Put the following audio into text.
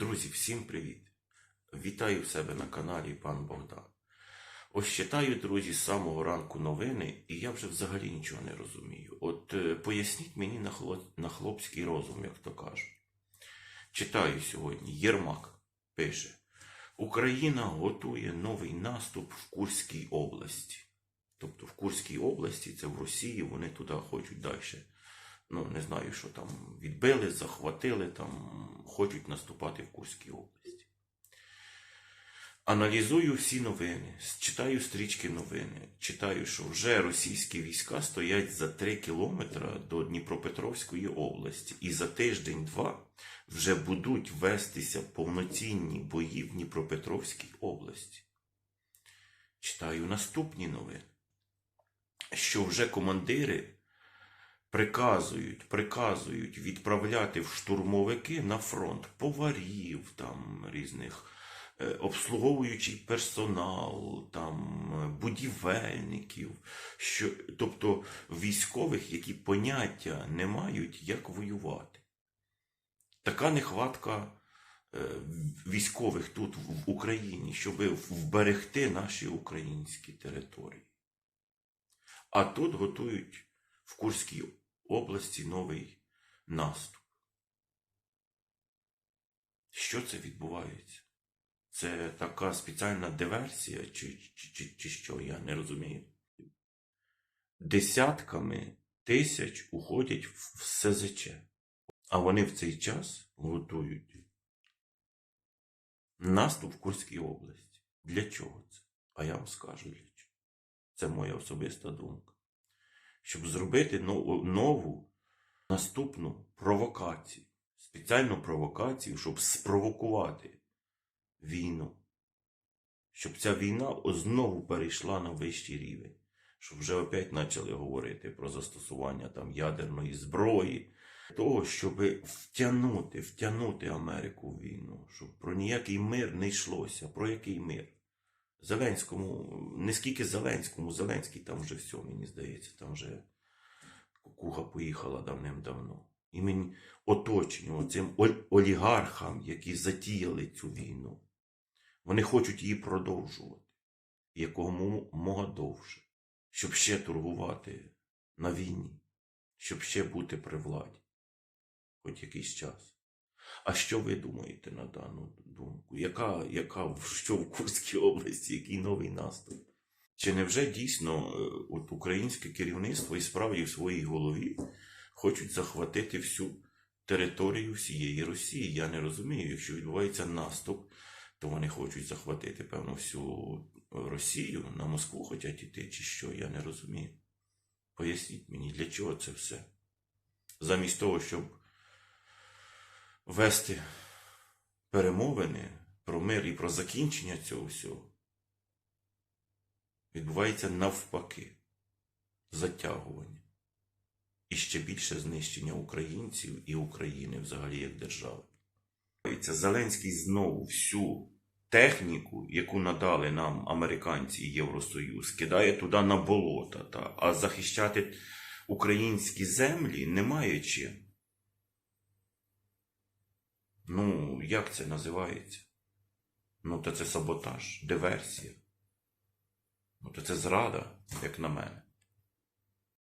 Друзі, всім привіт! Вітаю себе на каналі пан Богдан. Ось читаю, друзі, з самого ранку новини, і я вже взагалі нічого не розумію. От е, поясніть мені на хлопський розум, як то кажуть. Читаю сьогодні. Єрмак пише: Україна готує новий наступ в Курській області. Тобто в Курській області, це в Росії, вони туди хочуть далі. Ну, не знаю, що там відбили, захватили, там хочуть наступати в Курській області. Аналізую всі новини, читаю стрічки новини, читаю, що вже російські війська стоять за 3 кілометри до Дніпропетровської області, і за тиждень-два вже будуть вестися повноцінні бої в Дніпропетровській області. Читаю наступні новини, що вже командири приказують, приказують відправляти в штурмовики на фронт поварів, там різних е, обслуговуючий персонал, там е, будівельників, що, тобто військових, які поняття не мають, як воювати. Така нехватка е, військових тут в Україні, щоб вберегти наші українські території. А тут готують в Курській області новий наступ. Що це відбувається? Це така спеціальна диверсія, чи, чи, чи, чи що, я не розумію. Десятками тисяч уходять в СЗЧ, а вони в цей час готують наступ в Курській області. Для чого це? А я вам скажу для чого. Це моя особиста думка щоб зробити но- нову наступну провокацію, спеціальну провокацію, щоб спровокувати війну. Щоб ця війна знову перейшла на вищий рівень, щоб вже опять почали говорити про застосування там ядерної зброї, того, щоб втягнути, втягнути Америку в війну, щоб про ніякий мир не йшлося. Про який мир? Зеленському, не скільки Зеленському, Зеленський там вже все, мені здається, там вже кукуха поїхала давним-давно. І мені оточенню, цим олігархам, які затіяли цю війну, вони хочуть її продовжувати якого мога довше, щоб ще торгувати на війні, щоб ще бути при владі, хоч якийсь час. А що ви думаєте на дану думку? Яка, яка що в Курській області, який новий наступ? Чи невже дійсно е, от українське керівництво і справді в своїй голові хочуть захватити всю територію всієї Росії? Я не розумію. Якщо відбувається наступ, то вони хочуть захватити, певно, всю Росію на Москву хочуть іти, чи що? Я не розумію. Поясніть мені, для чого це все? Замість того, щоб вести перемовини про мир і про закінчення цього всього, відбувається навпаки затягування і ще більше знищення українців і України взагалі як держави. Зеленський знову всю техніку, яку надали нам американці і Євросоюз, кидає туди на болота, та, а захищати українські землі немає чим. Ну, як це називається? Ну, то це саботаж, диверсія. Ну, то це зрада, як на мене.